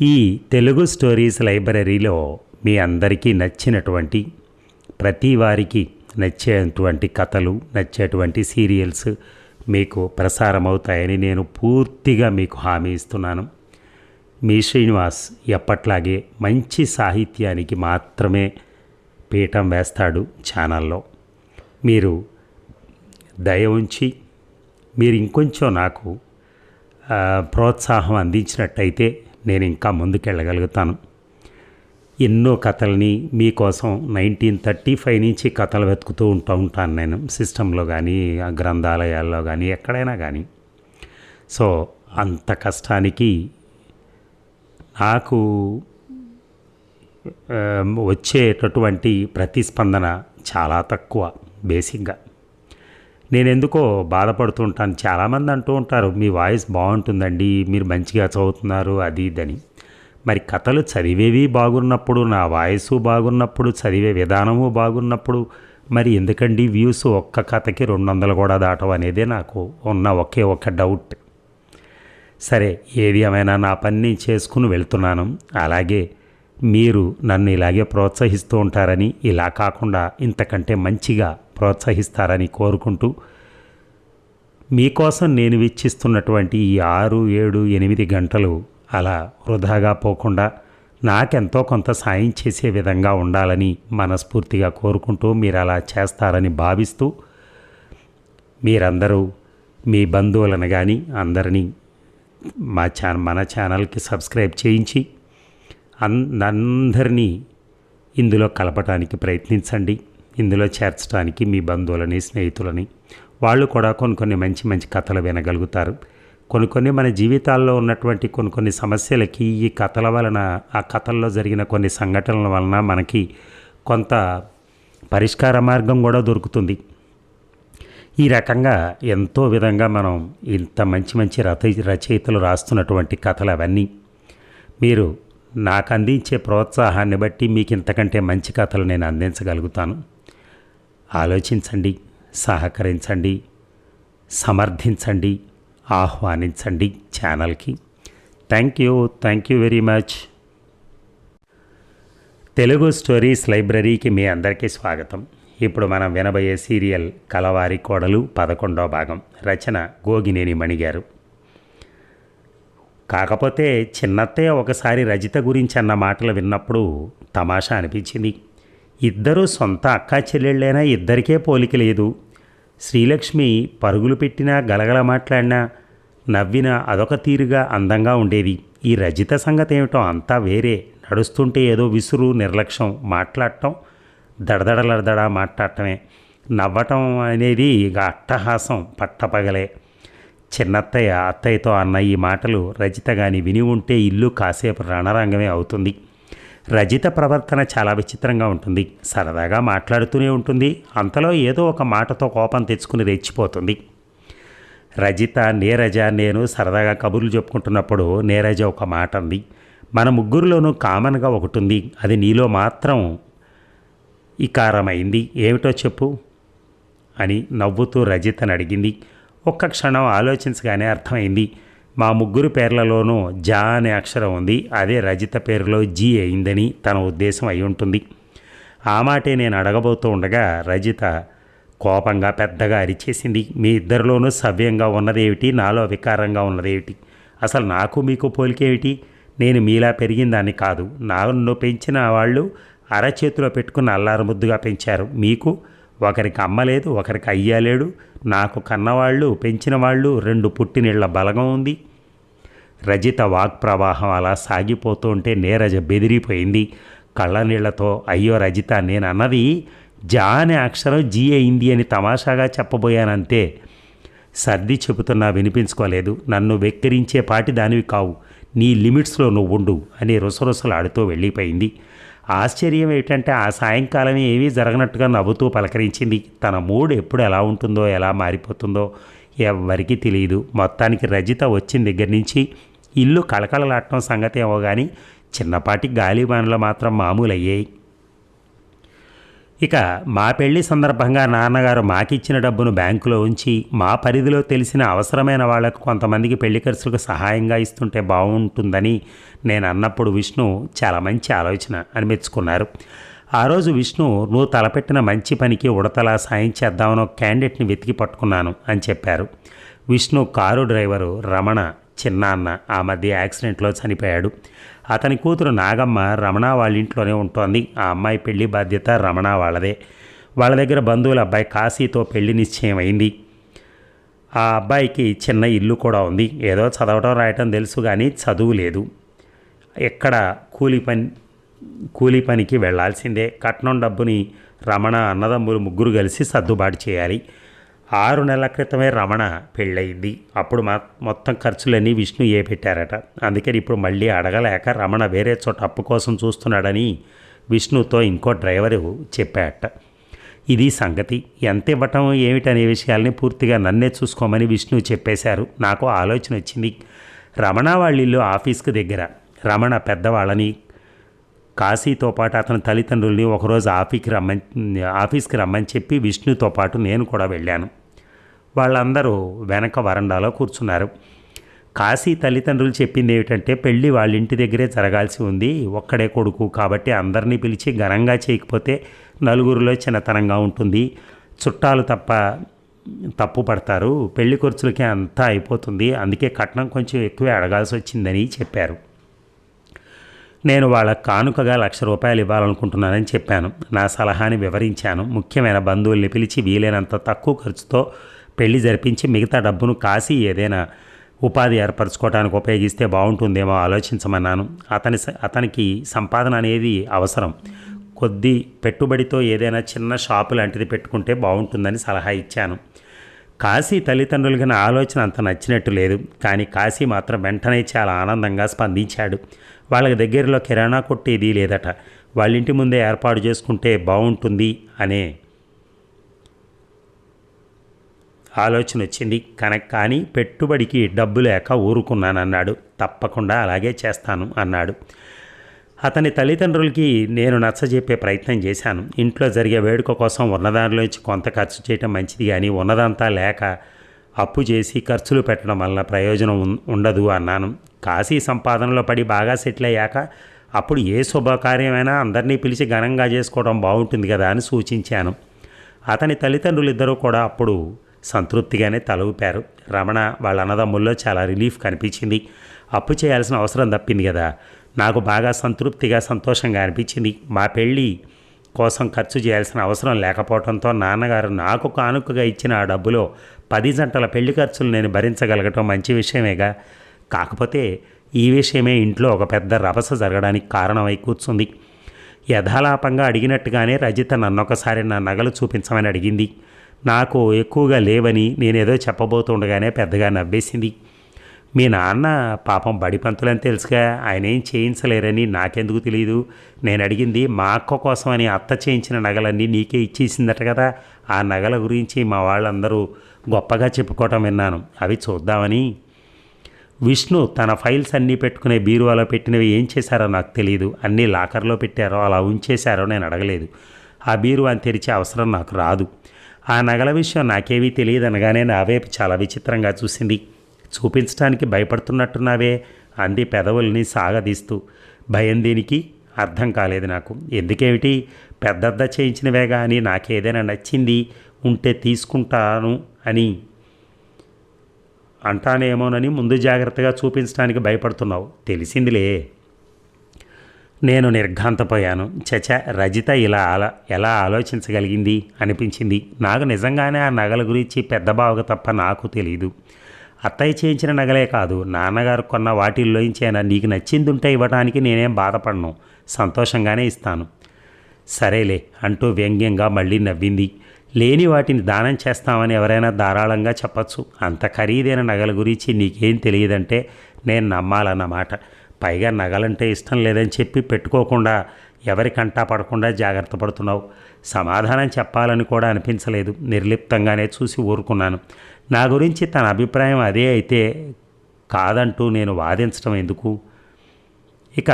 ఈ తెలుగు స్టోరీస్ లైబ్రరీలో మీ అందరికీ నచ్చినటువంటి ప్రతి వారికి నచ్చేటువంటి కథలు నచ్చేటువంటి సీరియల్స్ మీకు ప్రసారమవుతాయని నేను పూర్తిగా మీకు హామీ ఇస్తున్నాను. మీ శ్రీనివాస్ ఎప్పట్లాగే మంచి సాహిత్యానికి మాత్రమే పీఠం వేస్తాడు ఛానల్లో. మీరు దయ ఉంచి మీరు ఇంకొంచెం నాకు ప్రోత్సాహం అందించినట్టయితే నేను ఇంకా ముందుకెళ్ళగలుగుతాను. ఎన్నో కథల్ని మీకోసం నైన్టీన్ థర్టీ ఫైవ్ నుంచి కథలు వెతుకుతూ ఉంటూ ఉంటాను నేను సిస్టంలో కానీ గ్రంథాలయాల్లో కానీ ఎక్కడైనా కానీ సో అంత కష్టానికి నాకు వచ్చేటటువంటి ప్రతిస్పందన చాలా తక్కువ బేసిక్గా. నేను ఎందుకో బాధపడుతుంటాను చాలామంది అంటూ ఉంటారు మీ వాయిస్ బాగుంటుందండి మీరు మంచిగా చదువుతున్నారు అది ఇదని మరి కథలు చదివేవి బాగున్నప్పుడు నా వాయిస్ బాగున్నప్పుడు చదివే విధానము బాగున్నప్పుడు మరి ఎందుకండి వ్యూస్ ఒక్క కథకి రెండు వందలు కూడా దాటం అనేదే నాకు ఉన్న ఒకే ఒక డౌట్. సరే ఏది ఏమైనా నా పని చేసుకుని వెళ్తున్నాను. అలాగే మీరు నన్ను ఇలాగే ప్రోత్సహిస్తూ ఉంటారని ఇలా కాకుండా ఇంతకంటే మంచిగా ప్రోత్సహిస్తారని కోరుకుంటూ మీకోసం నేను వెచ్చిస్తున్నటువంటి ఈ ఆరు ఏడు ఎనిమిది గంటలు అలా వృధాగా పోకుండా నాకెంతో కొంత సాయం చేసే విధంగా ఉండాలని మనస్ఫూర్తిగా కోరుకుంటూ మీరు అలా చేస్తారని భావిస్తూ మీరందరూ మీ బంధువులను కానీ అందరినీ మా ఛాన్ మన ఛానల్కి సబ్స్క్రైబ్ చేయించి అందరినీ ఇందులో కలపటానికి ప్రయత్నించండి. ఇందులో చేర్చడానికి మీ బంధువులని స్నేహితులని. వాళ్ళు కూడా కొన్ని కొన్ని మంచి మంచి కథలు వినగలుగుతారు. కొన్ని కొన్ని మన జీవితాల్లో ఉన్నటువంటి కొన్ని కొన్ని సమస్యలకి ఈ కథల వలన ఆ కథల్లో జరిగిన కొన్ని సంఘటనల వలన మనకి కొంత పరిష్కార మార్గం కూడా దొరుకుతుంది. ఈ రకంగా ఎంతో విధంగా మనం ఇంత మంచి మంచి రచ రచయితలు రాస్తున్నటువంటి కథలు అవన్నీ. మీరు నాకు అందించే ప్రోత్సాహాన్ని బట్టి మీకు ఇంతకంటే మంచి కథలు నేను అందించగలుగుతాను. ఆలోచించండి సహకరించండి సమర్థించండి ఆహ్వానించండి ఛానల్కి. Thank you thank you very much. Telugu stories లైబ్రరీకి మీ అందరికీ స్వాగతం. ఇప్పుడు మనం వినబోయే సీరియల్ కలవారి కోడలు పదకొండో భాగం రచన గోగినేని మణిగారు. కాకపోతే చిన్నత్తయ్య ఒకసారి రజిత గురించి అన్న మాటలు విన్నప్పుడు తమాషా అనిపించింది. ఇద్దరూ సొంత అక్కా చెల్లెళ్ళైనా ఇద్దరికే పోలిక లేదు. శ్రీలక్ష్మి పరుగులు పెట్టినా గలగల మాట్లాడినా నవ్వినా అదొక తీరుగా అందంగా ఉండేది. ఈ రజిత సంగతి ఏమిటో అంతా వేరే. నడుస్తుంటే ఏదో విసురు నిర్లక్ష్యం మాట్లాడటం దడదడలడదడ మాట్లాడటమే. నవ్వటం అనేది ఇక అట్టహాసం పట్టపగలే. చిన్నత్తయ్య అత్తయ్యతో అన్న ఈ మాటలు రజిత గాని విని ఉంటే ఇల్లు కాసేపు రణరంగమే అవుతుంది. రజిత ప్రవర్తన చాలా విచిత్రంగా ఉంటుంది. సరదాగా మాట్లాడుతూనే ఉంటుంది. అంతలో ఏదో ఒక మాటతో కోపం తెచ్చుకుని రెచ్చిపోతుంది. రజిత నీరజ నేను సరదాగా కబుర్లు చెప్పుకుంటున్నప్పుడు నీరజ ఒక మాట అంది. మన ముగ్గురిలోనూ కామన్గా ఒకటి ఉంది అది నీలో మాత్రం ఇకారమైంది. ఏమిటో చెప్పు అని నవ్వుతూ రజితను అడిగింది. ఒక్క క్షణం ఆలోచించగానే అర్థమైంది. మా ముగ్గురు పేర్లలోనూ జా అనే అక్షరం ఉంది. అదే రజిత పేరులో జీ అయిందని తన ఉద్దేశం అయి ఉంటుంది. ఆ మాటే నేను అడగబోతూ ఉండగా రజిత కోపంగా పెద్దగా అరిచేసింది. మీ ఇద్దరిలోనూ సవ్యంగా ఉన్నదేమిటి? నాలో వికారంగా ఉన్నదేమిటి? అసలు నాకు మీకు పోలికేమిటి? నేను మీలా పెరిగిందాన్ని కాదు. నన్ను పెంచిన వాళ్ళు అరచేతిలో పెట్టుకుని అల్లారముద్దుగా పెంచారు. మీకు ఒకరికి అమ్మలేదు ఒకరికి అయ్యలేడు నాకు కన్నవాళ్ళు పెంచిన వాళ్ళు రెండు పుట్టినీళ్ళ బలగం ఉంది. రజిత వాక్ప్రవాహం అలా సాగిపోతూ ఉంటే నీరజ బెదిరిపోయింది. కళ్ళనీళ్ళతో అయ్యో రజిత నేను అన్నది జా అనే అక్షరం జీ అయింది అని తమాషాగా చెప్పబోయానంతే. సర్ది చెబుతున్నా వినిపించుకోలేదు. నన్ను వెక్కిరించే పాటి దానివి కావు. నీ లిమిట్స్లో నువ్వు ఉండు అని రుసరుసలాడుతూ వెళ్ళిపోయింది. ఆశ్చర్యం ఏంటంటే ఆ సాయంకాలం ఏమీ జరగనట్టుగా నవ్వుతూ పలకరించింది. తన మూడ్ ఎప్పుడు ఎలా ఉంటుందో ఎలా మారిపోతుందో ఎవరికీ తెలియదు మొత్తానికి రజిత వచ్చిన దగ్గర నుంచి ఇల్లు కళకళలాడటం సంగతి ఏమో కానీ చిన్నపాటి గాలిబానులు మాత్రం మామూలు అయ్యాయి ఇక మా పెళ్ళి సందర్భంగా నాన్నగారు మాకిచ్చిన డబ్బును బ్యాంకులో ఉంచి మా పరిధిలో తెలిసిన అవసరమైన వాళ్ళకు కొంతమందికి పెళ్ళి ఖర్చులకు సహాయంగా ఇస్తుంటే బాగుంటుందని నేను అన్నప్పుడు విష్ణు చాలా మంచి ఆలోచన అని మెచ్చుకున్నారు ఆ రోజు విష్ణు నువ్వు తలపెట్టిన మంచి పనికి ఉడతలా సాయం చేద్దామని క్యాండిడేట్ని వెతికి పట్టుకున్నాను అని చెప్పారు. విష్ణు కారు డ్రైవరు రమణ చిన్నాన్న ఆ మధ్య యాక్సిడెంట్లో చనిపోయాడు. అతని కూతురు నాగమ్మ రమణ వాళ్ళ ఇంట్లోనే ఉంటోంది. ఆ అమ్మాయి పెళ్ళి బాధ్యత రమణ వాళ్ళదే. వాళ్ళ దగ్గర బంధువుల అబ్బాయి కాశీతో పెళ్ళి నిశ్చయం అయింది ఆ అబ్బాయికి చిన్న ఇల్లు కూడా ఉంది. ఏదో చదవటం రాయటం తెలుసు కానీ చదువు లేదు. ఎక్కడ కూలి పని కూలి పనికి వెళ్ళాల్సిందే. కట్నం డబ్బుని రమణ అన్నదమ్ములు ముగ్గురు కలిసి సర్దుబాటు చేయాలి. ఆరు నెలల క్రితమే రమణ పెళ్ళయింది. అప్పుడు మా మొత్తం ఖర్చులన్నీ విష్ణు ఏ పెట్టారట. అందుకని ఇప్పుడు మళ్ళీ అడగలేక రమణ వేరే చోట అప్పు కోసం చూస్తున్నాడని విష్ణుతో ఇంకో డ్రైవరు చెప్పాట ఇది సంగతి. ఎంత ఇవ్వటం ఏమిటనే విషయాల్ని పూర్తిగా నన్నే చూసుకోమని విష్ణు చెప్పేశారు. నాకు ఆలోచన వచ్చింది. రమణ వాళ్ళ ఇల్లు ఆఫీస్కి దగ్గర. రమణ పెద్దవాళ్ళని కాశీతో పాటు అతని తల్లిదండ్రుల్ని ఒకరోజు ఆఫీస్కి రమ్మని ఆఫీస్కి రమ్మని చెప్పి విష్ణుతో పాటు నేను కూడా వెళ్ళాను. వాళ్ళందరూ వెనక వరండాలో కూర్చున్నారు. కాశీ తల్లిదండ్రులు చెప్పింది ఏమిటంటే పెళ్ళి వాళ్ళ ఇంటి దగ్గరే జరగాల్సి ఉంది. ఒక్కడే కొడుకు కాబట్టి అందరినీ పిలిచి ఘనంగా చేయకపోతే నలుగురిలో చిన్నతనంగా ఉంటుంది. చుట్టాలు తప్ప తప్పు పడతారు. పెళ్ళి ఖర్చులకే అంతా అయిపోతుంది. అందుకే కట్నం కొంచెం ఎక్కువే అడగాల్సి వచ్చిందని చెప్పారు. నేను వాళ్ళ కానుకగా లక్ష రూపాయలు ఇవ్వాలనుకుంటున్నానని చెప్పాను. నా సలహాని వివరించాను. ముఖ్యమైన బంధువుల్ని పిలిచి వీలైనంత తక్కువ ఖర్చుతో పెళ్ళి జరిపించి మిగతా డబ్బును కాసి ఏదైనా ఉపాధి ఏర్పరచుకోవడానికి ఉపయోగిస్తే బాగుంటుందేమో ఆలోచించమన్నాను. అతని అతనికి సంపాదన అనేది అవసరం. కొద్ది పెట్టుబడితో ఏదైనా చిన్న షాపు లాంటిది పెట్టుకుంటే బాగుంటుందని సలహా ఇచ్చాను. కాశీ తల్లిదండ్రులకి నా ఆలోచన అంత నచ్చినట్టు లేదు. కానీ కాశీ మాత్రం వెంటనే చాలా ఆనందంగా స్పందించాడు. వాళ్ళకి దగ్గరలో కిరాణా కొట్టేది లేదట. వాళ్ళింటి ముందే ఏర్పాటు చేసుకుంటే బాగుంటుంది అనే ఆలోచన వచ్చింది. కనుక కానీ పెట్టుబడికి డబ్బు లేక ఊరుకున్నానన్నాడు. తప్పకుండా అలాగే చేస్తాను అన్నాడు. అతని తల్లిదండ్రులకి నేను నచ్చజెప్పే ప్రయత్నం చేశాను. ఇంట్లో జరిగే వేడుక కోసం ఉన్నదానిలోంచి కొంత ఖర్చు చేయటం మంచిది కానీ ఉన్నదంతా లేక అప్పు చేసి ఖర్చులు పెట్టడం వల్ల ప్రయోజనం ఉండదు అన్నాను. కాశీ సంపాదనలో పడి బాగా సెటిల్ అయ్యాక అప్పుడు ఏ శుభకార్యమైనా అందరినీ పిలిచి ఘనంగా చేసుకోవడం బాగుంటుంది కదా అని సూచించాను. అతని తల్లిదండ్రులు ఇద్దరూ కూడా అప్పుడు సంతృప్తిగానే తల ఊపారు రమణ వాళ్ళ అన్నదమ్ముల్లో చాలా రిలీఫ్ కనిపించింది. అప్పు చేయాల్సిన అవసరం తప్పింది కదా నాకు బాగా సంతృప్తిగా సంతోషంగా అనిపించింది. మా పెళ్ళి కోసం ఖర్చు చేయాల్సిన అవసరం లేకపోవడంతో నాన్నగారు నాకు కానుకగా ఇచ్చిన ఆ డబ్బులో పది జంటల పెళ్ళి ఖర్చులు నేను భరించగలగటం మంచి విషయమేగా. కాకపోతే ఈ విషయమే ఇంట్లో ఒక పెద్ద రభస జరగడానికి కారణమై కూర్చుంది. యథాలాపంగా అడిగినట్టుగానే రజిత నన్నొకసారి నా నగలు చూపించమని అడిగింది. నాకు ఎక్కువగా లేవని నేనేదో చెప్పబోతుండగానే పెద్దగా నవ్వేసింది. మీ నాన్న పాపం బడిపంతులని తెలుసుగా ఆయన ఏం చేయించలేరని నాకెందుకు తెలియదు నేను అడిగింది మా అక్క కోసమని అత్త చేయించిన నగలన్నీ నీకే ఇచ్చేసిందట కదా ఆ నగల గురించి మా వాళ్ళందరూ గొప్పగా చెప్పుకోవటం విన్నాను. అవి చూద్దామని. విష్ణు తన ఫైల్స్ అన్నీ పెట్టుకునే బీరువాలో పెట్టినవి ఏం చేశారో నాకు తెలియదు అన్నీ లాకర్లో పెట్టారో అలా ఉంచేశారో నేను అడగలేదు. ఆ బీరువాని తెరిచే అవసరం నాకు రాదు. ఆ నగల విషయం నాకేమీ తెలియదు అనగానే నా వైపు చాలా విచిత్రంగా చూసింది. చూపించడానికి భయపడుతున్నట్టున్నావే అంది పెదవుల్ని సాగదీస్తూ. భయం దీనికి? అర్థం కాలేదు నాకు. ఎందుకేమిటి? పెద్దద్ద చేయించినవే కానీ నాకేదైనా నచ్చింది ఉంటే తీసుకుంటాను అని అంటానేమోనని ముందు జాగ్రత్తగా చూపించడానికి భయపడుతున్నావు. తెలిసిందిలే. నేను నిర్ఘాంతపోయాను. చచ రజిత ఇలా అలా ఎలా ఆలోచించగలిగింది? అనిపించింది. నాకు నిజంగానే ఆ నగల గురించి పెద్ద బావకు తప్ప నాకు తెలియదు అత్తయ్య చేయించిన నగలే కాదు. నాన్నగారు కొన్న వాటిల్లోంచైనా నీకు నచ్చింది ఉంటే ఇవ్వడానికి నేనేం బాధపడను. సంతోషంగానే ఇస్తాను. సరేలే అంటూ వ్యంగ్యంగా మళ్ళీ నవ్వింది. లేని వాటిని దానం చేస్తామని ఎవరైనా ధారాళంగా చెప్పచ్చు. అంత ఖరీదైన నగల గురించి నీకేం తెలియదంటే నేను నమ్మాలన్నమాట. పైగా నగలంటే ఇష్టం లేదని చెప్పి పెట్టుకోకుండా ఎవరికంటా పడకుండా జాగ్రత్త పడుతున్నావు. సమాధానం చెప్పాలని కూడా అనిపించలేదు. నిర్లిప్తంగానే చూసి ఊరుకున్నాను. నా గురించి తన అభిప్రాయం అదే అయితే కాదంటూ నేను వాదించడం ఎందుకు? ఇక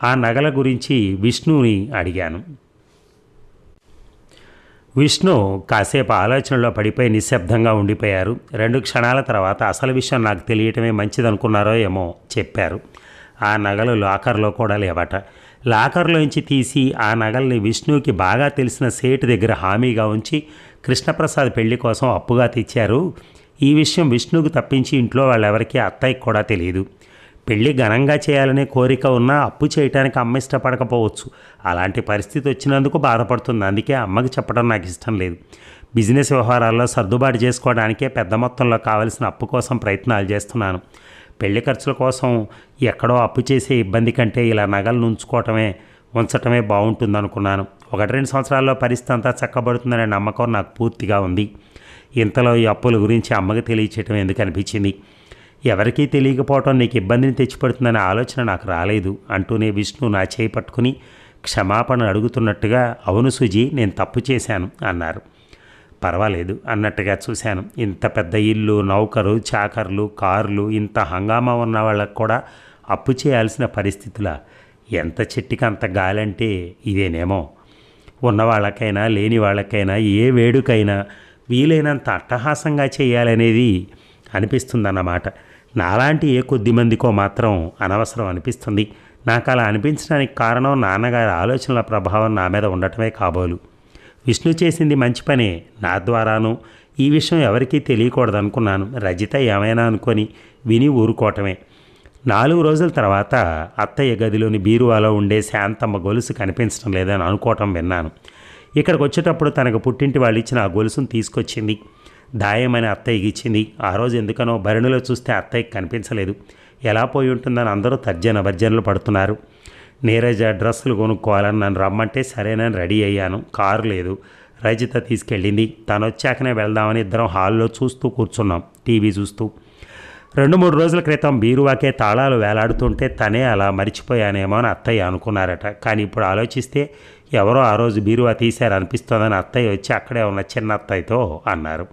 ఆ నగల గురించి విష్ణుని అడిగాను. విష్ణు కాసేపు ఆలోచనలో పడిపోయి నిశ్శబ్దంగా ఉండిపోయారు. రెండు క్షణాల తర్వాత అసలు విషయం నాకు తెలియటమే మంచిదనుకున్నారో ఏమో చెప్పారు. ఆ నగలు లాకర్లో కూడా లేవట. లాకర్లోంచి తీసి ఆ నగల్ని విష్ణుకి బాగా తెలిసిన సేటు దగ్గర హామీగా ఉంచి కృష్ణప్రసాద్ పెళ్ళి కోసం అప్పుగా తెచ్చారు. ఈ విషయం విష్ణుకు తప్పించి ఇంట్లో వాళ్ళెవరికీ అత్తయ్యకి కూడా తెలియదు. పెళ్ళి ఘనంగా చేయాలనే కోరిక ఉన్నా అప్పు చేయటానికి అమ్మ ఇష్టపడకపోవచ్చు. అలాంటి పరిస్థితి వచ్చినందుకు బాధపడుతుంది. అందుకే అమ్మకి చెప్పడం నాకు ఇష్టం లేదు. బిజినెస్ వ్యవహారాల్లో సర్దుబాటు చేసుకోవడానికే పెద్ద మొత్తంలో కావలసిన అప్పు కోసం ప్రయత్నాలు చేస్తున్నాను. పెళ్ళి ఖర్చుల కోసం ఎక్కడో అప్పు చేసే ఇబ్బంది కంటే ఇలా నగలు ఉంచుకోవటమే ఉంచటమే బాగుంటుంది అనుకున్నాను ఒకటి రెండు సంవత్సరాల్లో పరిస్థితి అంతా చక్కబడుతుందనే నమ్మకం నాకు పూర్తిగా ఉంది. ఇంతలో ఈ అప్పుల గురించి అమ్మకి తెలియచేయటం ఎందుకు అనిపించింది? ఎవరికీ తెలియకపోవటం నీకు ఇబ్బందిని తెచ్చిపెడుతుందనే ఆలోచన నాకు రాలేదు అంటూనే విష్ణు నా చేయి పట్టుకుని క్షమాపణ అడుగుతున్నట్టుగా అవును సుజీ నేను తప్పు చేశాను అన్నారు. పర్వాలేదు అన్నట్టుగా చూశాను. ఇంత పెద్ద ఇల్లు నౌకరు చాకర్లు కార్లు ఇంత హంగామా ఉన్న వాళ్ళకు కూడా అప్పు చేయాల్సిన పరిస్థితుల? ఎంత చెట్టుకి అంత గాలంటే ఇదేనేమో. ఉన్న వాళ్ళకైనా లేని వాళ్ళకైనా ఏ వేడుకైనా వీలైనంత అట్టహాసంగా చేయాలనేది అనిపిస్తుందన్నమాట. నాలాంటి ఏ కొద్ది మందికో మాత్రం అనవసరం అనిపిస్తుంది. నాకు అలా అనిపించడానికి కారణం నాన్నగారి ఆలోచనల ప్రభావం నా మీద ఉండటమే కాబోలు. విష్ణు చేసింది మంచి పనే నా ద్వారాను. ఈ విషయం ఎవరికీ తెలియకూడదు అనుకున్నాను రజిత ఏమైనా అనుకొని విని ఊరుకోవటమే. నాలుగు రోజుల తర్వాత అత్తయ్య గదిలోని బీరువాలో ఉండే శాంతమ్మ గొలుసు కనిపించడం లేదని అనుకోవటం విన్నాను. ఇక్కడికి వచ్చేటప్పుడు తనకు పుట్టింటి వాళ్ళు ఇచ్చిన ఆ గొలుసును తీసుకొచ్చింది. దాయమని అత్తయ్యకి ఇచ్చింది. ఆ రోజు ఎందుకనో భరణిలో చూస్తే అత్తయ్యకి కనిపించలేదు. ఎలా పోయి ఉంటుందని అందరూ తర్జన భర్జనలు పడుతున్నారు. నీరజ డ్రెస్సులు కొనుక్కోవాలని నన్ను రమ్మంటే సరేనని రెడీ అయ్యాను. కారు లేదు. రజిత తీసుకెళ్ళింది. తను వచ్చాకనే వెళ్దామని ఇద్దరం హాల్లో చూస్తూ కూర్చున్నాం. టీవీ చూస్తూ. రెండు మూడు రోజుల క్రితం బీరువాకే తాళాలు వేలాడుతుంటే తనే అలా మరిచిపోయానేమో అని అత్తయ్య అనుకున్నారట. కానీ ఇప్పుడు ఆలోచిస్తే ఎవరో ఆ రోజు బీరువా తీశారనిపిస్తోందని అత్తయ్య వచ్చి అక్కడే ఉన్న చిన్న అత్తయ్యతో అన్నారు.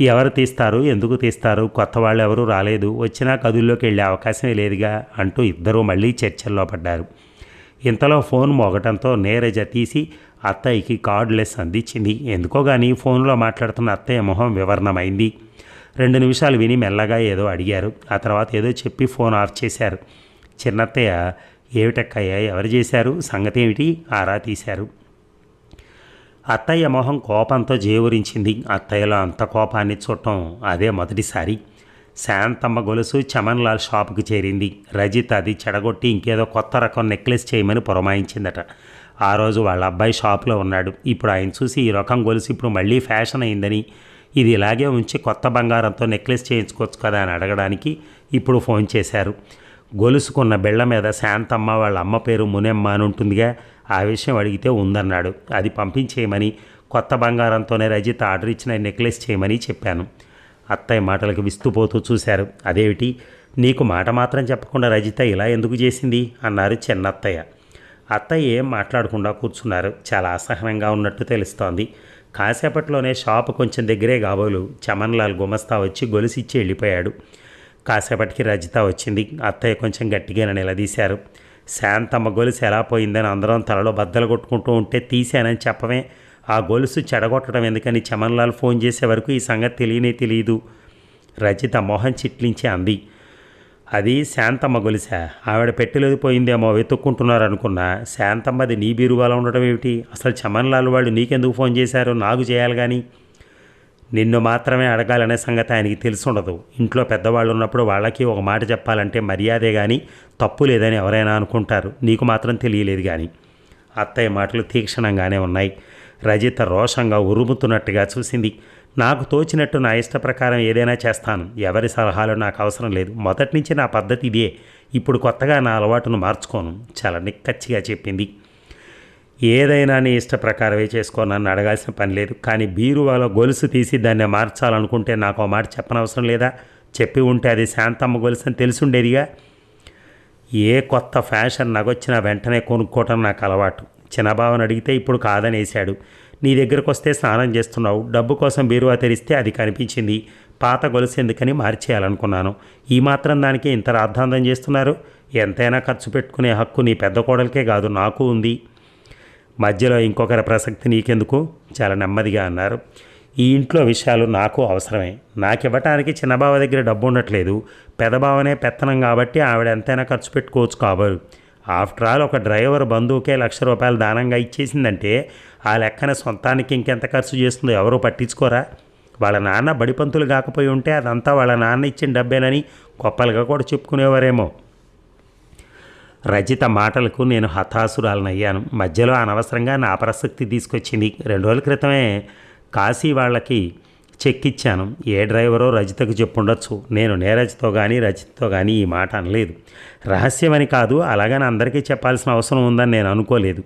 ఎవరు తీస్తారు? ఎందుకు తీస్తారు? కొత్త వాళ్ళు ఎవరూ రాలేదు? వచ్చినా కదుల్లోకి వెళ్ళే అవకాశమే లేదుగా అంటూ ఇద్దరూ మళ్ళీ చర్చల్లో పడ్డారు. ఇంతలో ఫోన్ మోగటంతో నీరజ తీసి అత్తయ్యకి కార్డులెస్ అందించింది. ఎందుకో కానీ ఫోన్లో మాట్లాడుతున్న అత్తయ్య మొహం వివరణమైంది. రెండు నిమిషాలు విని మెల్లగా ఏదో అడిగారు. ఆ తర్వాత ఏదో చెప్పి ఫోన్ ఆఫ్ చేశారు. చిన్నత్తయ్య ఏమిటక్కయ్య? ఎవరు చేశారు? సంగతి ఏమిటి ఆరా తీశారు. అత్తయ్య మొహం కోపంతో జేవురించింది. అత్తయ్యలో అంత కోపాన్ని చూడటం అదే మొదటిసారి. శాంతమ్మ గొలుసు చమన్లాల్ షాపుకి చేరింది. రజిత్ అది చెడగొట్టి ఇంకేదో కొత్త రకం నెక్లెస్ చేయమని పురమాయించిందట. ఆ రోజు వాళ్ళ అబ్బాయి షాప్లో ఉన్నాడు. ఇప్పుడు ఆయన చూసి ఈ రకం గొలుసు ఇప్పుడు మళ్ళీ ఫ్యాషన్ అయిందని ఇది ఇలాగే ఉంచి కొత్త బంగారంతో నెక్లెస్ చేయించుకోవచ్చు కదా అని అడగడానికి ఇప్పుడు ఫోన్ చేశారు. గొలుసుకున్న బిళ్ళ మీద శాంతమ్మ వాళ్ళ అమ్మ పేరు మునెమ్మ అని ఉంటుందిగా. ఆ విషయం అడిగితే ఉందన్నాడు. అది పంపించేయమని కొత్త బంగారంతోనే రజిత్ ఆర్డర్ ఇచ్చిన నెక్లెస్ చేయమని చెప్పాను. అత్తయ్య మాటలకు విస్తుపోతూ చూశారు. అదేమిటి? నీకు మాట మాత్రం చెప్పకుండా రజిత ఇలా ఎందుకు చేసింది? అన్నారు చిన్నత్తయ్య. అత్తయ్య ఏం మాట్లాడకుండా కూర్చున్నారు. చాలా అసహనంగా ఉన్నట్టు తెలుస్తోంది. కాసేపట్లోనే షాప్ కొంచెం దగ్గరే కాబోలు. చమన్లాల్ గుమస్తా వచ్చి గొలుసిచ్చి వెళ్ళిపోయాడు. కాసేపటికి రజిత వచ్చింది. అత్తయ్య కొంచెం గట్టిగా నిలదీశారు. శాంతమ్మ గొలుసు ఎలా పోయిందని అందరం తలలో బద్దలు కొట్టుకుంటూ ఉంటే తీశానని చెప్పమే ఆ గొలుసు చెడగొట్టడం ఎందుకని చమన్లాల్ ఫోన్ చేసే వరకు ఈ సంగతి తెలియనే తెలియదు రజిత మొహం చిట్లించి అంది. అది శాంతమ్మ గొలుసా? ఆవిడ పెట్టెలేదు పోయిందేమో వెతుక్కుంటున్నారు అనుకున్నా శాంతమ్మది నీ బీరువాలో ఉండడం ఏమిటి? అసలు చమన్లాల్ వాళ్ళు నీకెందుకు ఫోన్ చేశారో? నాకు చేయాలి కానీ నిన్ను మాత్రమే అడగాలనే సంగతి ఆయనకి తెలుసుండదు. ఇంట్లో పెద్దవాళ్ళు ఉన్నప్పుడు వాళ్ళకి ఒక మాట చెప్పాలంటే మర్యాదే కానీ తప్పు లేదని ఎవరైనా అనుకుంటారు. నీకు మాత్రం తెలియలేదు కానీ అత్తయ్య మాటలు తీక్షణంగానే ఉన్నాయి. రజిత రోషంగా ఉరుముతున్నట్టుగా చూసింది. నాకు తోచినట్టు నా ఇష్ట ప్రకారం ఏదైనా చేస్తాను. ఎవరి సలహాలు నాకు అవసరం లేదు. మొదటి నుంచి నా పద్ధతి ఇదే. ఇప్పుడు కొత్తగా నా అలవాటును మార్చుకోను. చాలా నిక్కచ్చిగా చెప్పింది. ఏదైనా నీ ఇష్ట ప్రకారమే చేసుకో నన్ను అడగాల్సిన పని లేదు. కానీ బీరువాలో గొలుసు తీసి దాన్ని మార్చాలనుకుంటే నాకు ఆ మాట చెప్పనవసరం లేదా? చెప్పి ఉంటే అది శాంతమ్మ గొలుసు అని తెలిసుండేదిగా? ఏ కొత్త ఫ్యాషన్ నగొచ్చినా వెంటనే కొనుక్కోవటం నాకు అలవాటు. చిన్నబావని అడిగితే ఇప్పుడు కాదనేసాడు నీ దగ్గరకు వస్తే స్నానం చేస్తున్నావు. డబ్బు కోసం బీరువా తెరిస్తే అది కనిపించింది. పాత గొలుసు ఎందుకని మార్చేయాలనుకున్నాను. ఈ మాత్రం దానికి ఇంత రాద్ధాంతం చేస్తున్నారు? ఎంతైనా ఖర్చు పెట్టుకునే హక్కు నీ పెద్ద కోడలికే కాదు నాకు ఉంది. మధ్యలో ఇంకొకరి ప్రసక్తి నీకెందుకు? చాలా నెమ్మదిగా అన్నారు. ఈ ఇంట్లో విషయాలు నాకు అవసరమే. నాకు ఇవ్వటానికి చిన్నబావ దగ్గర డబ్బు ఉండట్లేదు. పెదబావనే పెత్తనం కాబట్టి ఆవిడ ఎంతైనా ఖర్చు పెట్టుకోవచ్చు కాబోలు. ఆఫ్టర్ ఆల్ ఒక డ్రైవర్ బంధువుకే లక్ష రూపాయలు దానంగా ఇచ్చేసిందంటే ఆ లెక్కన సొంతానికి ఇంకెంత ఖర్చు చేస్తుందో ఎవరూ పట్టించుకోరా? వాళ్ళ నాన్న బడిపంతులు కాకపోయి ఉంటే అదంతా వాళ్ళ నాన్న ఇచ్చిన డబ్బేనని గొప్పలుగా కూడా చెప్పుకునేవారేమో. రజిత మాటలకు నేను హతాసురాలనయ్యాను మధ్యలో అనవసరంగా నా ప్రసక్తి తీసుకొచ్చింది. రెండు రోజుల క్రితమే కాశీ వాళ్ళకి చెక్ ఇచ్చాను. ఏ డ్రైవరో రజితకు చెప్పుండొచ్చు. నేను నీరజ్తో కానీ రజితతో కానీ ఈ మాట అనలేదు. రహస్యమని కాదు అలాగని అందరికీ చెప్పాల్సిన అవసరం ఉందని నేను అనుకోలేదు.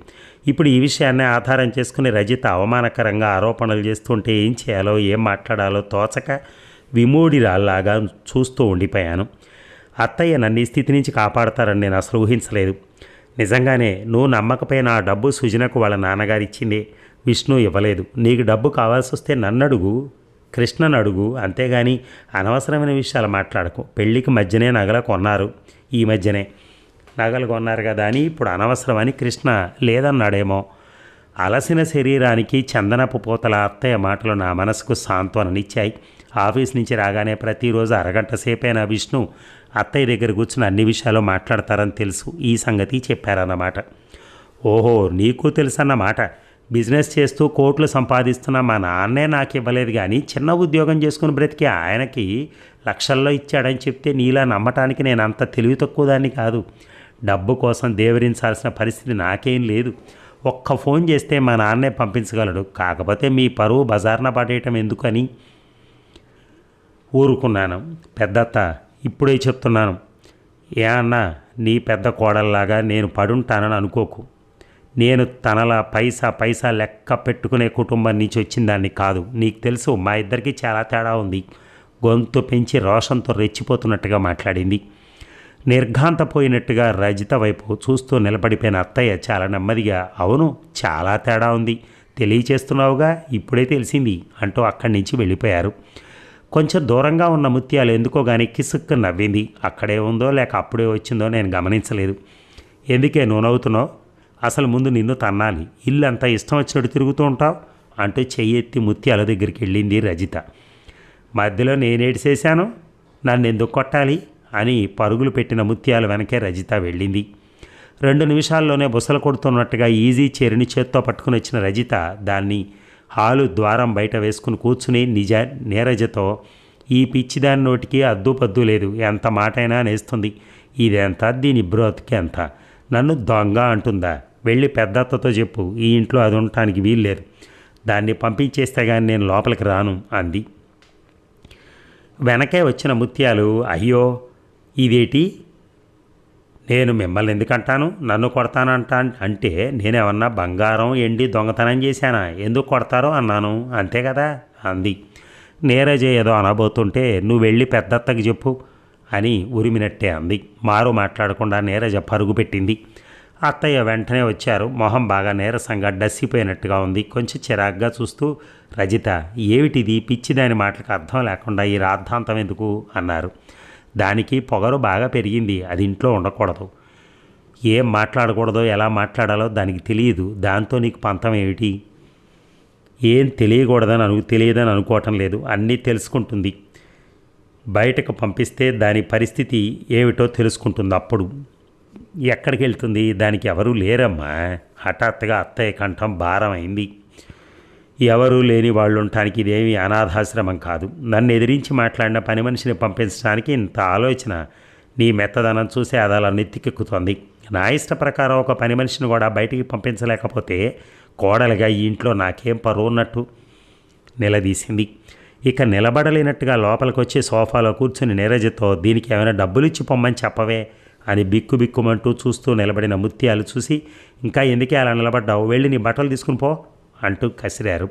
ఇప్పుడు ఈ విషయాన్ని ఆధారం చేసుకుని రజిత అవమానకరంగా ఆరోపణలు చేస్తుంటే ఏం చేయాలో ఏం మాట్లాడాలో తోచక విమూడిరాల్లాగా చూస్తూ ఉండిపోయాను. అత్తయ్య నన్ను ఈ స్థితి నుంచి కాపాడతారని నేను అసలు ఊహించలేదు. నిజంగానే నువ్వు నమ్మకపోయిన ఆ డబ్బు సుజనకు వాళ్ళ నాన్నగారు ఇచ్చింది. విష్ణు ఇవ్వలేదు. నీకు డబ్బు కావాల్సి వస్తే నన్ను అడుగు కృష్ణను అడుగు అంతేగాని అనవసరమైన విషయాలు మాట్లాడకు. పెళ్ళికి మధ్యనే నగల కొన్నారు. ఈ మధ్యనే. నగలు కొన్నారు కదా అని ఇప్పుడు అనవసరమని కృష్ణ లేదన్నాడేమో. అలసిన శరీరానికి చందనపు పూతల అత్తయ్య మాటలు నా మనసుకు సాంత్వననిచ్చాయి. ఆఫీస్ నుంచి రాగానే ప్రతిరోజు అరగంట సేపైనా విష్ణు అత్తయ్య దగ్గర కూర్చుని అన్ని విషయాలు మాట్లాడతారని తెలుసు. ఈ సంగతి చెప్పారన్నమాట. ఓహో నీకు తెలుసన్నమాట. బిజినెస్ చేస్తూ కోట్లు సంపాదిస్తున్న మా నాన్నే నాకు ఇవ్వలేదు కానీ చిన్న ఉద్యోగం చేసుకుని బ్రతికి ఆయనకి లక్షల్లో ఇచ్చాడని చెప్తే నీలా నమ్మటానికి నేను అంత తెలివి తక్కువ దాన్ని కాదు. డబ్బు కోసం దేవరించాల్సిన పరిస్థితి నాకేం లేదు. ఒక్క ఫోన్ చేస్తే మా నాన్నే పంపించగలడు. కాకపోతే మీ పరువు బజార్న పడేయటం ఎందుకని? ఊరుకున్నాను. పెద్దత్త ఇప్పుడే చెప్తున్నాను. ఏ అన్నా నీ పెద్ద కోడల్లాగా నేను పడుంటానని అనుకోకు. నేను తనలా పైసా పైసా లెక్క పెట్టుకునే కుటుంబం నుంచి వచ్చిన దాన్ని కాదు. నీకు తెలుసు మా ఇద్దరికి చాలా తేడా ఉంది. గొంతు పెంచి రోషంతో రెచ్చిపోతున్నట్టుగా మాట్లాడింది. నిర్ఘాంతపోయినట్టుగా రజిత వైపు చూస్తూ నిలబడిపోయిన అత్తయ్య చాలా నెమ్మదిగా అవును చాలా తేడా ఉంది. తెలియచేస్తున్నావుగా ఇప్పుడే తెలిసింది అంటూ అక్కడి నుంచి వెళ్ళిపోయారు. కొంచెం దూరంగా ఉన్న ముత్యాలు ఎందుకో కానీ కిసుక్కు నవ్వింది. అక్కడే ఉందో లేక అప్పుడే వచ్చిందో నేను గమనించలేదు. ఎందుకే నువ్వు నవ్వుతున్నావు? అసలు ముందు నిన్ను తన్నాలి. ఇల్లు అంతా ఇష్టం వచ్చినట్టు తిరుగుతూ ఉంటావు? అంటూ చెయ్యెత్తి ముత్యాల దగ్గరికి వెళ్ళింది రజిత. మధ్యలో నేనేడిసేశాను నన్ను ఎందుకు కొట్టాలి? అని పరుగులు పెట్టిన ముత్యాల వెనకే రజిత వెళ్ళింది. రెండు నిమిషాల్లోనే బుసలు కొడుతున్నట్టుగా ఈజీ చైర్ని చేత్తో పట్టుకుని వచ్చిన రజిత దాన్ని హాలు ద్వారం బయట వేసుకుని కూర్చుని నిజ నీరజతో ఈ పిచ్చిదాని నోటికి అద్దు పద్దు లేదు. ఎంత మాటైనా నేస్తుంది. ఇదెంత? దీని బ్రోత్కి ఎంత? నన్ను దొంగ అంటుందా? వెళ్ళి పెద్దత్తతో చెప్పు. ఈ ఇంట్లో అది ఉండటానికి వీల్లేదు. దాన్ని పంపించేస్తే కానీ నేను లోపలికి రాను అంది. వెనకే వచ్చిన ముత్యాలు అయ్యో! ఇదేటి? నేను మిమ్మల్ని ఎందుకంటాను? నన్ను కొడతానంట అంటే నేనేమన్నా బంగారం ఎండి దొంగతనం చేశానా? ఎందుకు కొడతారో అన్నాను. అంతే కదా? అంది. నీరజ ఏదో అనబోతుంటే నువ్వు వెళ్ళి పెద్దత్తకి చెప్పు అని ఉరిమినట్టే అంది. మారు మాట్లాడకుండా నీరజ పరుగు పెట్టింది. అత్తయ్య వెంటనే వచ్చారు. మొహం బాగా నీరసంగా డస్సిపోయినట్టుగా ఉంది. కొంచెం చిరాగ్గా చూస్తూ రజిత ఏమిటిది? పిచ్చిదాని మాటలకు అర్థం లేకుండా ఈ రాద్ధాంతం ఎందుకు? అన్నారు. దానికి పొగరు బాగా పెరిగింది అది ఇంట్లో ఉండకూడదు. ఏం మాట్లాడకూడదో ఎలా మాట్లాడాలో దానికి తెలియదు. దాంతో నీకు పంతం ఏమిటి? ఏం తెలియకూడదని అను తెలియదని అనుకోవటం లేదు. అన్నీ తెలుసుకుంటుంది. బయటకు పంపిస్తే దాని పరిస్థితి ఏమిటో తెలుసుకుంటుంది అప్పుడు. ఎక్కడికి వెళ్తుంది? దానికి ఎవరూ లేరమ్మా. హఠాత్తుగా అత్తయ్య కంఠం భారం అయింది ఎవరూ లేని వాళ్ళుండటానికి ఇదేమీ అనాథాశ్రమం కాదు. నన్ను ఎదిరించి మాట్లాడిన పని మనిషిని పంపించడానికి ఇంత ఆలోచన నీ మెత్తదనం చూసి అది అలా నెత్తికెక్కుతోంది. నా ఇష్ట ప్రకారం ఒక పని మనిషిని కూడా బయటికి పంపించలేకపోతే కోడలుగా ఈ ఇంట్లో నాకేం పరువు ఉన్నట్టు నిలదీసింది. ఇక నిలబడలేనట్టుగా లోపలికి వచ్చి సోఫాలో కూర్చుని నీరజతో దీనికి ఏమైనా డబ్బులు ఇచ్చి పొమ్మని చెప్పవే అని బిక్కు బిక్కుమంటూ చూస్తూ నిలబడిన ముత్యాలు చూసి ఇంకా ఎందుకే అలా నిలబడ్డావు? వెళ్ళి నీ బట్టలు తీసుకుని పో. అంటూ కసిరారు.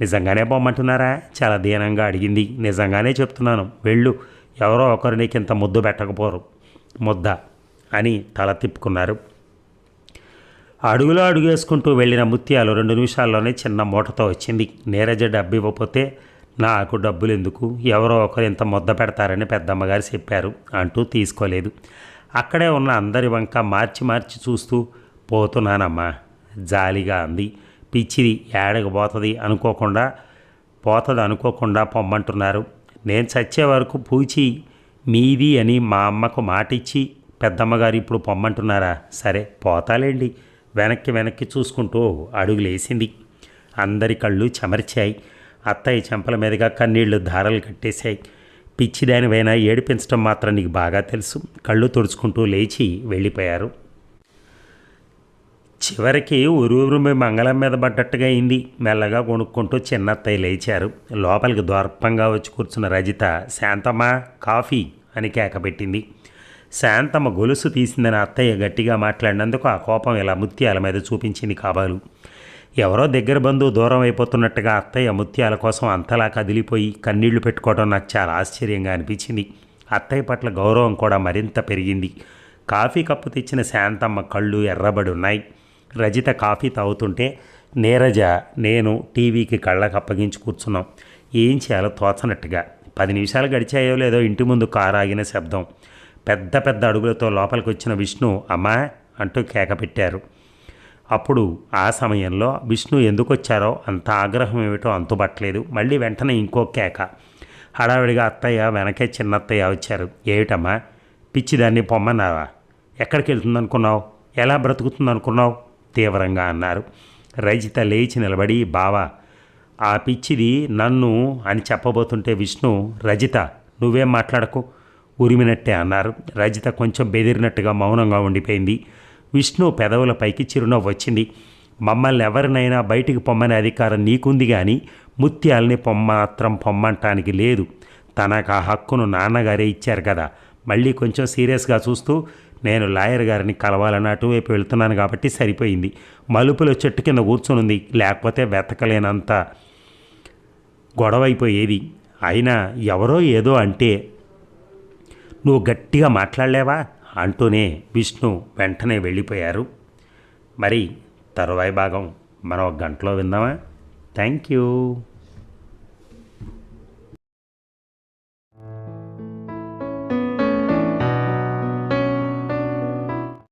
నిజంగానే పొమ్మంటున్నారా చాలా దీనంగా అడిగింది. నిజంగానే చెప్తున్నాను. వెళ్ళు. ఎవరో ఒకరు నీకు ఇంత ముద్దు పెట్టకపోరు. ముద్ద అని తల తిప్పుకున్నారు. అడుగులో అడుగేసుకుంటూ వెళ్ళిన ముత్యాలు రెండు నిమిషాల్లోనే చిన్న మూటతో వచ్చింది. నీరజ డబ్బు ఇవ్వకపోతే నాకు డబ్బులు ఎందుకు ఎవరో ఒకరు ఇంత ముద్ద పెడతారని పెద్దమ్మగారు చెప్పారు అంటూ తీసుకోలేదు. అక్కడే ఉన్న అందరి వంక మార్చి మార్చి చూస్తూ పోతున్నానమ్మా జాలిగా అంది. పిచ్చిది ఏడకి పోతుంది అనుకోకుండా పోతుంది అనుకోకుండా పొమ్మంటున్నారు. నేను చచ్చే వరకు పూచి మీది అని మా అమ్మకు మాటిచ్చి పెద్దమ్మగారు ఇప్పుడు పొమ్మంటున్నారా? సరే పోతాలేండి. వెనక్కి వెనక్కి చూసుకుంటూ అడుగులేసింది. అందరి కళ్ళు చెమర్చాయి. అత్తయ్య చెంపల మీదుగా కన్నీళ్ళు ధారలు కట్టేశాయి. పిచ్చిదానివైనా ఏడిపించడం మాత్రం నీకు బాగా తెలుసు. కళ్ళు తుడుచుకుంటూ లేచి వెళ్ళిపోయారు. చివరికి ఉరువురుమి మంగళం మీద పడ్డట్టుగా అయింది. మెల్లగా కొనుక్కుంటూ చిన్నత్తయ్య లేచారు. లోపలికి దర్పంగా వచ్చి కూర్చున్న రజిత శాంతమ్మ కాఫీ అని కేకబెట్టింది శాంతమ్మ గొలుసు తీసిందని అత్తయ్య గట్టిగా మాట్లాడినందుకు ఆ కోపం ఇలా ముత్యాల మీద చూపించింది కాబాలు. ఎవరో దగ్గర బంధువు దూరం అయిపోతున్నట్టుగా అత్తయ్య ముత్యాల కోసం అంతలా కదిలిపోయి కన్నీళ్ళు పెట్టుకోవడం నాకు చాలా ఆశ్చర్యంగా అనిపించింది. అత్తయ్య పట్ల గౌరవం కూడా మరింత పెరిగింది. కాఫీ కప్పు తెచ్చిన శాంతమ్మ కళ్ళు ఎర్రబడి ఉన్నాయి. రజిత కాఫీ తాగుతుంటే నీరజ నేను టీవీకి కళ్ళకు అప్పగించి కూర్చున్నాం. ఏం చేయాలో తోచనట్టుగా. పది నిమిషాలు గడిచాయో లేదో ఇంటి ముందు కారు ఆగిన శబ్దం. పెద్ద పెద్ద అడుగులతో లోపలికి వచ్చిన విష్ణు అమ్మా అంటూ కేక పెట్టారు. అప్పుడు ఆ సమయంలో విష్ణు ఎందుకు వచ్చారో అంత ఆగ్రహం ఏమిటో అంతుబట్టలేదు. మళ్ళీ వెంటనే ఇంకో కేక. హడావిడిగా అత్తయ్య వెనకే చిన్నత్తయ్య వచ్చారు. ఏమిటమ్మా? పిచ్చిదాన్ని పొమ్మన్నావా? ఎక్కడికి వెళ్తుందనుకున్నావు ఎలా బ్రతుకుతుందనుకున్నావు? తీవ్రంగా అన్నారు. రజిత లేచి నిలబడి బావా ఆ పిచ్చిది నన్ను అని చెప్పబోతుంటే విష్ణు రజిత నువ్వేం మాట్లాడకు ఉరిమినట్టే అన్నారు. రజిత కొంచెం బెదిరినట్టుగా మౌనంగా ఉండిపోయింది. విష్ణు పెదవులపైకి చిరునవ్వు వచ్చింది. మమ్మల్ని ఎవరినైనా బయటికి పొమ్మనే అధికారం నీకుంది కానీ ముత్యాల్ని పొమ్మాత్రం పొమ్మంటానికి లేదు. తనకు ఆ హక్కును నాన్నగారే ఇచ్చారు కదా. మళ్ళీ కొంచెం సీరియస్గా చూస్తూ నేను లాయర్ గారిని కలవాలని అటువైపు వెళ్తున్నాను కాబట్టి సరిపోయింది. మలుపులో చెట్టు కింద కూర్చునుంది. లేకపోతే వెతకలేనంత గొడవైపోయేది. అయినా ఎవరో ఏదో అంటే నువ్వు గట్టిగా మాట్లాడలేవా? అంటూనే విష్ణు వెంటనే వెళ్ళిపోయారు. మరి తరువాయి భాగం మనం ఒక గంటలో విందామా? Thank you.